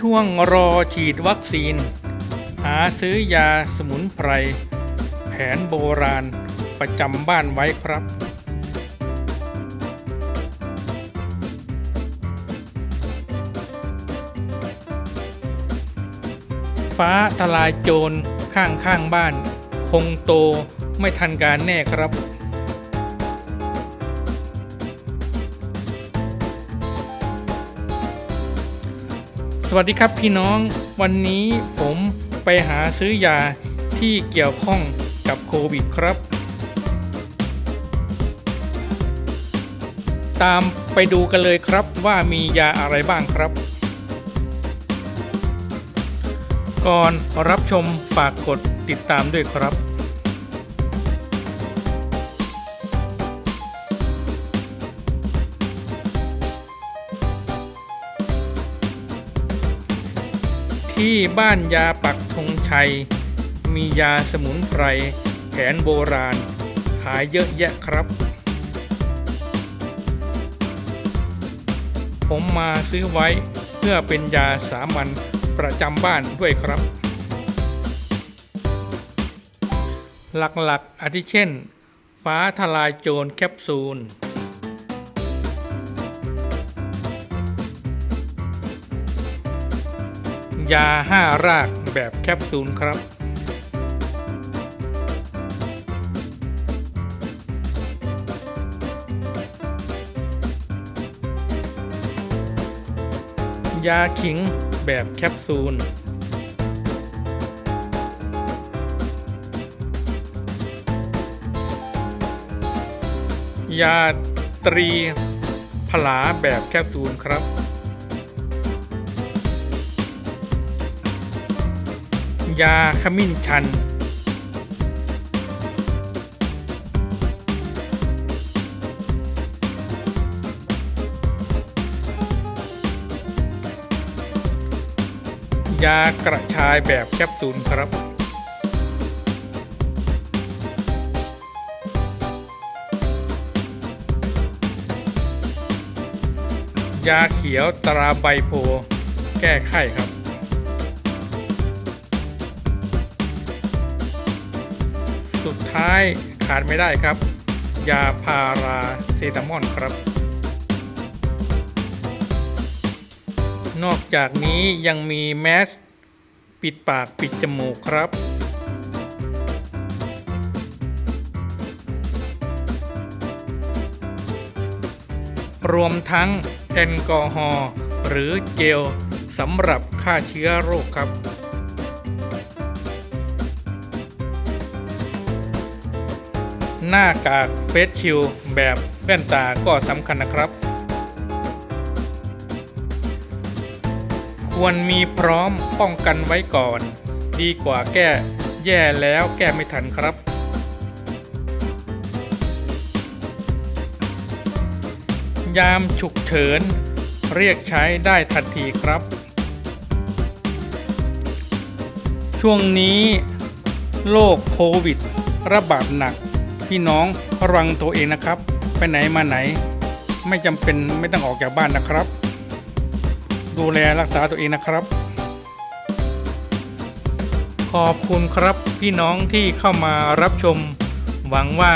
ช่วงรอฉีดวัคซีน หาซื้อยาสมุนไพร แผนโบราณประจำบ้านไว้ครับ ฟ้าทลายโจรข้างข้างบ้าน คงโตไม่ทันการแน่ครับ วัสดีครับพี่น้องวันนี้ผมไปหาซื้อยาที่เกี่ยวข้องกับโควิดครับ ตามไปดูกันเลยครับว่ามียาอะไรบ้างครับ ก่อนรับชมฝากกดติดตามด้วยครับ ที่บ้านยาปักธงชัย มียาสมุนไพรแผนโบราณ ขายเยอะแยะครับ ผมมาซื้อไว้เพื่อเป็นยาสามัญประจำบ้านด้วยครับ หลักๆ อาทิเช่น ฟ้าทลายโจรแคปซูล ยาห้ารากแบบแคปซูลครับ ยาขิงแบบแคปซูล ยาตรีผลาแบบแคปซูลครับ ยาขมิ้นชัน ยากระชายแบบแคปซูลครับยาเขียวตราใบโพ แก้ไข้ครับ สุดท้ายขาดไม่ได้ครับ ยาพาราเซตามอลครับ นอกจากนี้ยังมีแมสปิดปากปิดจมูกครับรวมทั้งแอลกอฮอล์หรือเจลสำหรับฆ่าเชื้อโรคครับ หน้ากากเฟสชิลแบบแว่นตาก็สำคัญนะครับ ควรมีพร้อมป้องกันไว้ก่อน ดีกว่าแก้แย่แล้วแก้ไม่ทันครับ ยามฉุกเฉิน เรียกใช้ได้ทันทีครับ ช่วงนี้โรคโควิด ระบาดหนัก พี่น้องระวังตัวเองนะครับ ไปไหนมาไหน ไม่จำเป็นไม่ต้องออกจากบ้านนะครับ ดูแลรักษาตัวเองนะครับ ขอบคุณครับพี่น้องที่เข้ามารับชม หวังว่า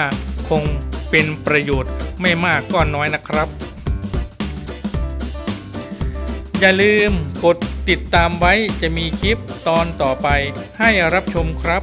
คงเป็นประโยชน์ไม่มากก็น้อยนะครับ อย่าลืมกดติดตามไว้จะมีคลิปตอนต่อไปให้รับชมครับ